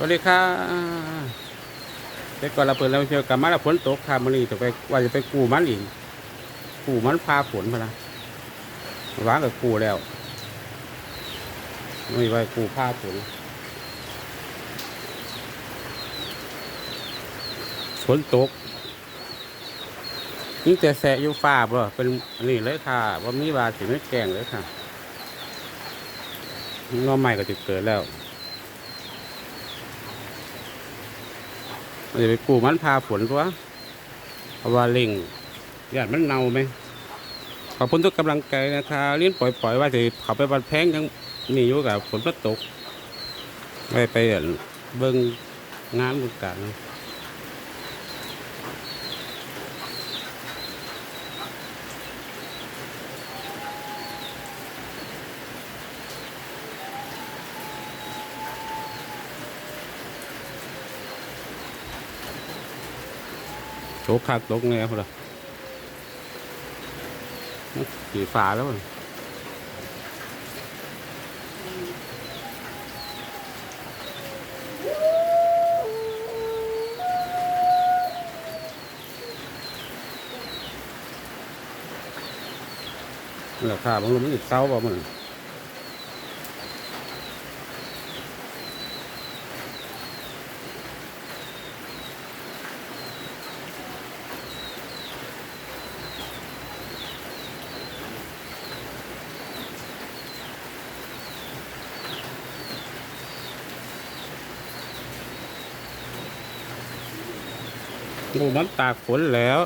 สวัสดีค่ะเด็กก่อนเราเปิดเราเจอกับมาแล้วฝนตกค่ะมันนี่จะไปว่าจะไปกู้มันอีกกู้มันพาฝนมาละว้างกับกู้แล้วไม่ไปกู้พาฝนฝนตกนี่แต่แสะอยู่ฟ้าบ่เป็นนี่เลยค่ะว่ามีบาสิไม่แกล้งเลยค่ะงอใหม่ก็จะเกิดแล้ว มัน จะไปปลูกมันพาฝนตัวเพราะว่าเล่งญาติมันเน่าไหมขอบคุณทุกกำลังใจนะครับเลี้ยงปล่อยๆว่าจะเขาไปบันแพงยังมีอยู่กับฝนก็ตก ไปไปเบิ้งงานบุญการ ตกคักตกแน่พอละสีฟ้าแล้วมันราคาบางลมมันอีกเศร้าป่ะมัน ดูมันตากฝนแล้ว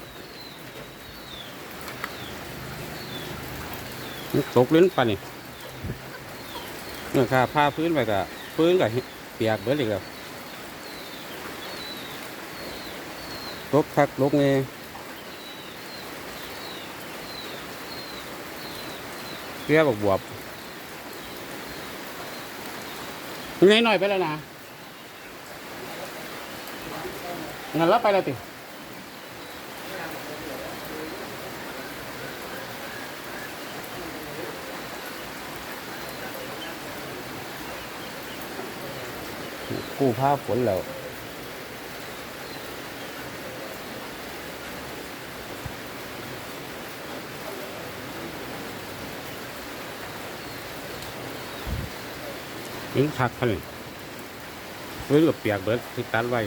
มันตกลิ้นปะนี่เนี่ยค่ะผ้าพื้นไปกับพื้นกับเปียกเบิดอีกแล้วตกคักตกเงเรียบกบวบยังไงหน่อยไปแล้วนะงั้นแล้วไปแล้วติ กู้ผ้าฝนแล้วยิงคักเขาเลยพื้นกับเปียกเบิดที่ตัดไว้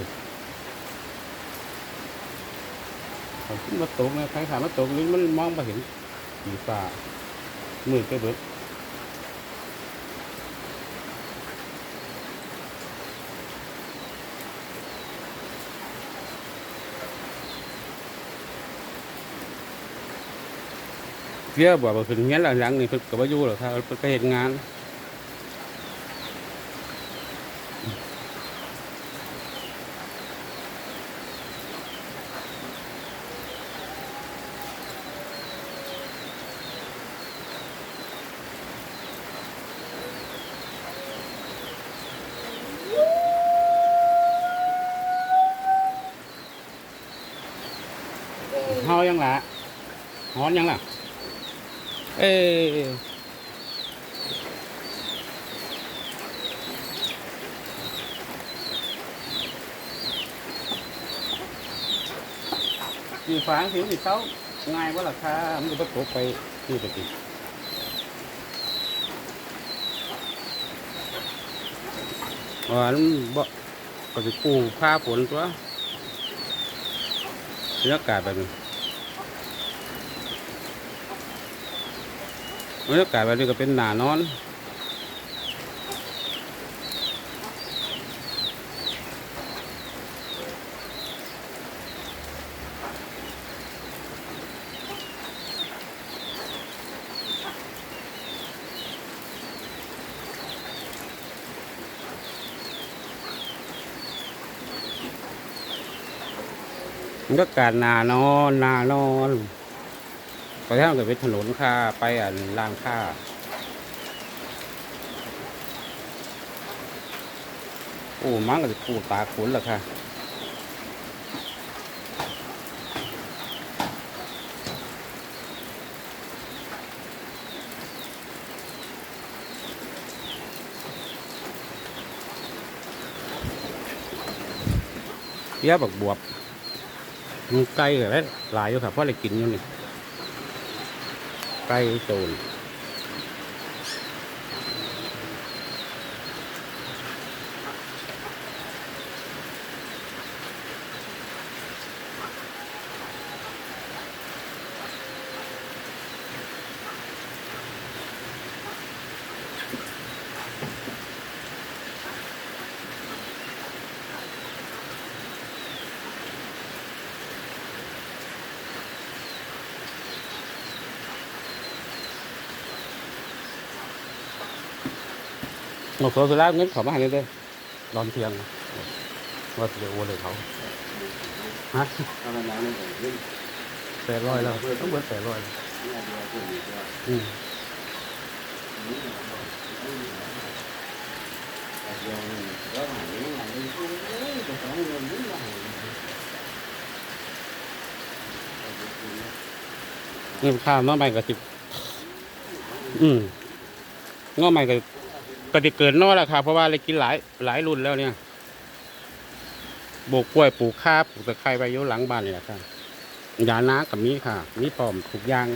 ผมาตกนะใครถามว่าตกนี่มันมองไปเห็นสีฟ้ามืดไปเบิด เรียกว่าบ่เป็นเงี้ยหลังๆนี่เพิ่นก็บ่อยู่หรอกครับเพิ่นไปเฮ็ดงานเฮายังล่ะฮ้อนยังล่ะ เอ้ยสีฟ้าสีสีเต้าง่ายว่าราคามันจะไปตกไปที่ปกติอ่ามัน บรรยากาศแบบนี้บรรยากาศแบบนี้ก็เป็นหนานอนบรรยากาศหนานอนหนานอน ไปทางกับเป็นถนนค่าไปอะล่างค่าโอ้มังก็จะปูตากฝนและค่ะปียบักบวบมันไก่ก็ได้หลายอยู่ครับเพราะอะไรกินอยู่นี่ ไกลโจร มดตัวสุดแล้วเงินเขอมาให้เลยเด้อรอนเทียงว่าจะโอนเลยเขาฮะเอามาล้างเลยเรื่องแปดร้อยแล้วต้องเบิดแปดร้อยอืมแต่เดียวนี่ก็หายไม่หายเลอยจะต้องเงินไม่หายเงินข้าวน้องใหม่ก็สิบอืมน้องใหม่ก็ ก็จะเกินน้อยแล้วครับเพราะว่าเลยกินหลายหลายรุ่นแล้วเนี่ยปลูกกล้วยปลูกข้าปลูกตะไคร้ใบยุหลังบ้านนี่แหละครับยานากับมีค่ะมีพร้อมทุกยาง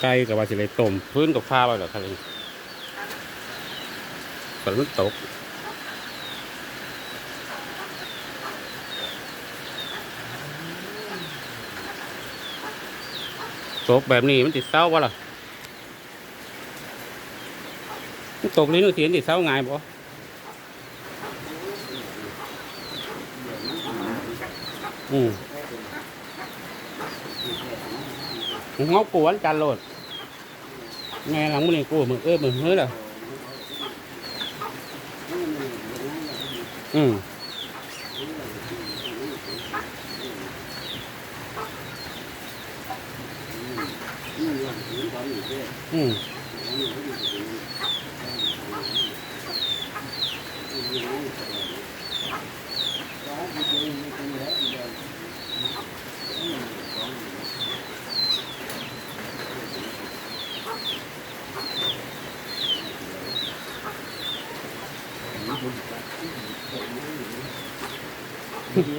ไก่กับว่าสิเลยต้มพื้นกับข้าวไว้เหรอครับเลยฝนมันตก ตกแบบนี้มันติดเศร้าวะล่ะมันตกลิ้นเสียนติดเศร้าไงายบ่อืมงอกูวันจันทร์โลดไงหลังมือนี่กูมึงเออมึงเฮ้ยล่ะอืม อืม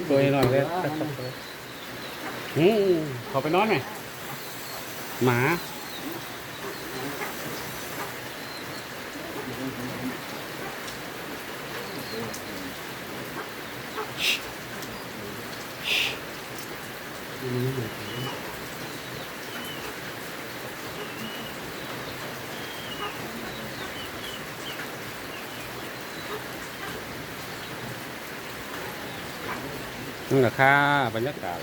ตัวหน่อยเลยอืมขอไปนอนไหมหมา นี่แหละค่ะบรรยากาศ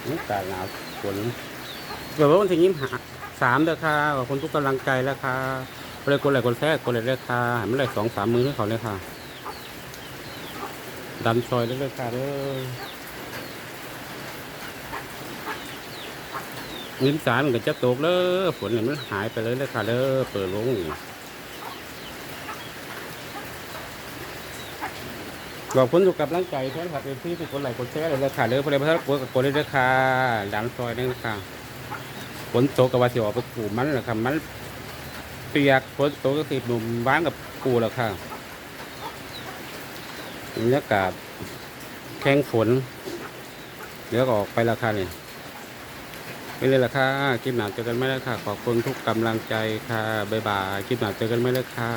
บรรยากาศหนาวฝนเกิดว่าวันที่ยี่สิบ สามเด้อค่ะขอบคนทุกกำลังใจแล้วค่ะไปเลยกดไลค์กดแชร์กดไลค์เลยค่ะให้มันเลยสองสามมือให้เขาเลยค่ะ ดันซอยเรื่อยค่ะเด้อเงินสารมันก็จะตกเลยฝนเนี่ยมันหายไปเลยเลยค่ะเด้อเปิดลงขอบคุณทุกกำลังใจแฟนคลับเอฟซีทุกคนไหลค์กดแชร์เลยเลยค่ะเด้อพอดีพระทักกดกดเลยเด้อค่ะดันซอยนี่ค่ะ ฝนตกกับว่าสิออกไปกูมันแหละครับมันเปียกฝนตกก็สิหนุ่มว้านกับกูแล้วค่ะบรรยากาศแข้งฝนเดี๋ยวก็ออกไปแล้วค่ะนี่ไปเลยละค่ะคลิปหนาเจอกันไม่ได้ค่ะ ขอบคุณทุกกำลังใจค่ะ บ๊ายบาย คลิปหนาเจอกันไม่ได้ค่ะ